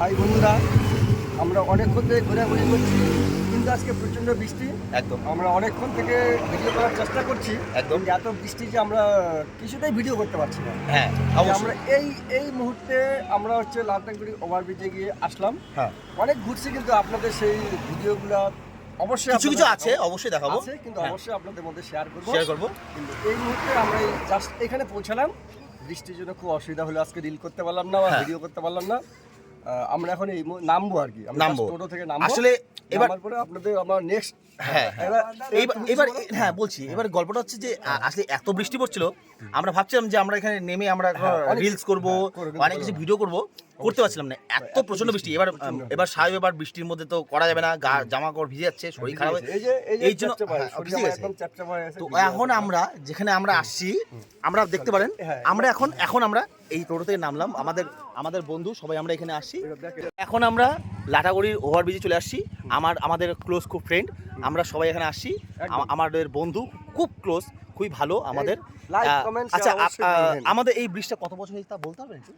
High বন্ধুরা আমরা অনেকক্ষণ থেকে ঘোরাঘুরি করছি কিন্তু আজকে প্রচণ্ড বৃষ্টি। একদম। আমরা অনেকক্ষণ থেকে ভিডিও করার চেষ্টা করছি একদম। এত বৃষ্টি যে আমরা কিছুতেই ভিডিও করতে পারছি না। হ্যাঁ আমরা এই এই মুহূর্তে আমরা হচ্ছে লালটাগুড়ি ওভারব্রিজে গিয়ে আসলাম। হ্যাঁ। অনেক ঘুরছি কিন্তু আপনাদের সেই ভিডিওগুলো অবশ্যই কিছু কিছু আছে অবশ্যই দেখাবো। কিন্তু হ্যাঁ। অবশ্যই আপনাদের মধ্যে শেয়ার করব। শেয়ার করব। কিন্তু এই মুহূর্তে আমরা জাস্ট এখানে পৌঁছালাম। বৃষ্টির জন্য খুব অসুবিধা হলো আজকে রিল করতে পারলাম না বা হ্যাঁ। ভিডিও করতে পারলাম না। আমরা এখন এই নামবো আর কি। নামবো। টোটো থেকে নামবো। আসলে এবার পরে আপনাদের আমার নেক্সট হ্যাঁ হ্যাঁ। এবার হ্যাঁ বলছি। এবার গল্পটা হচ্ছে যে আসলে এত বৃষ্টি পড়ছিল আমরা ভাবছিলাম যে আমরা এখানে নেমে আমরা হ্যাঁ, রিলস করব হ্যাঁ, অনেক কিছু ভিডিও করব। করতে পারছিলাম না। এত প্রচণ্ড বৃষ্টি। এবার এবার সাহেব এবার বৃষ্টির মধ্যে তো করা যাবে না গা জামা কাপড় ভিজে যাচ্ছে শরীর খারাপ এই জন্য হ্যাঁ, তো এখন আমরা যেখানে আমরা আসছি আমরা দেখতে পারেন হ্যাঁ। আমরা এখন এখন আমরা এই টোটো থেকে নামলাম। আমাদের আমাদের বন্ধু সবাই আমরা এখানে আসছি। এখন আমরা লাটাগুড়ির ওভারব্রিজে চলে আসছি। আমার আমাদের ক্লোজ খুব ফ্রেন্ড আমরা সবাই এখানে আসছি। আমাদের বন্ধু খুব ক্লোজ খুবই ভালো আমাদের। আচ্ছা। আমাদের এই ব্রিজটা কত বছর হয়েছে তা বলতে পারবেন একটু?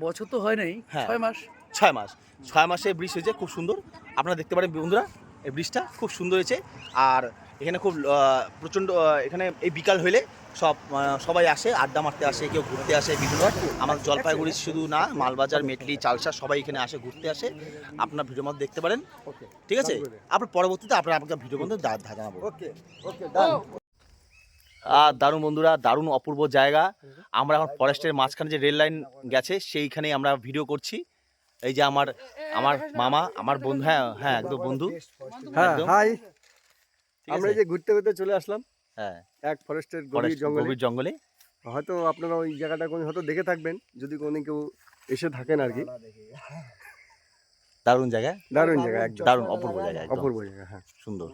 বছর তো হয় নাই হ্যাঁ। ছয় মাস। ছয় মাস। ছয় মাসে ব্রিজ হয়েছে খুব সুন্দর। আপনারা দেখতে পারেন বন্ধুরা এই ব্রিজটা খুব সুন্দর হয়েছে। আর এখানে খুব প্রচণ্ড এখানে এই বিকাল হইলে সব সবাই আসে আড্ডা মারতে আসে কেউ ঘুরতে আসে বিভিন্ন। আমার জলপাইগুড়ি শুধু না মালবাজার মেটলি চালসা সবাই এখানে আসে ঘুরতে আসে। আপনার ভিডিও মধ্যে দেখতে পারেন। ঠিক আছে? আপনার পরবর্তীতে আপনার আপনাকে ভিডিও মধ্যে দা- দা- জানাব ওকে ওকে ডান আর দারুণ বন্ধুরা দারুণ অপূর্ব জায়গা। আমরা এখন ফরেস্টের মাঝখানে যে রেল লাইন গেছে সেইখানেই আমরা ভিডিও করছি। এই যে আমার আমার মামা আমার বন্ধু হ্যাঁ হ্যাঁ একদম বন্ধু। হ্যাঁ হাই আমরা এই যে ঘুরতে ঘুরতে চলে আসলাম। হ্যাঁ। এক ফরেস্টের গভীর জঙ্গলে। জঙ্গলে। হয়তো আপনারা ওই জায়গাটা কোনো হয়তো দেখে থাকবেন যদি কোনো কেউ এসে থাকেন আর কি। দারুণ জায়গা। দারুণ জায়গা একদম। দারুণ অপূর্ব জায়গা অপূর্ব জায়গা হ্যাঁ। সুন্দর।